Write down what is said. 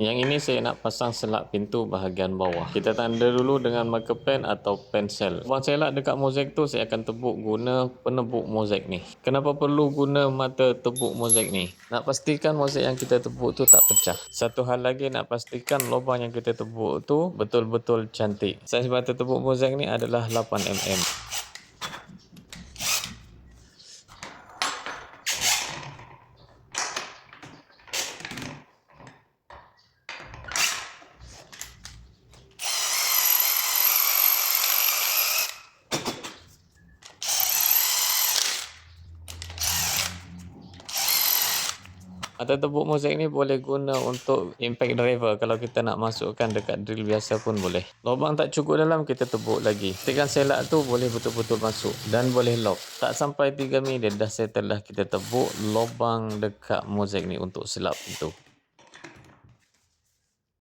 Yang ini saya nak pasang selak pintu bahagian bawah. Kita tanda dulu dengan marker pen atau pensel. Lubang selak dekat mozaik tu saya akan tebuk guna penebuk mozaik ni. Kenapa perlu guna mata tebuk mozaik ni? Nak pastikan mozaik yang kita tebuk tu tak pecah. Satu hal lagi nak pastikan lubang yang kita tebuk tu betul-betul cantik. Saiz mata tebuk mozaik ni adalah 8mm. Mata tebuk mozaik ni boleh guna untuk impact driver kalau kita nak masukkan dekat drill biasa pun boleh. Lubang tak cukup dalam kita tebuk lagi. Pastikan selak tu boleh betul-betul masuk dan boleh lock. Tak sampai 3 minit dah settle dah kita tebuk lubang dekat mozaik ni untuk selap pintu.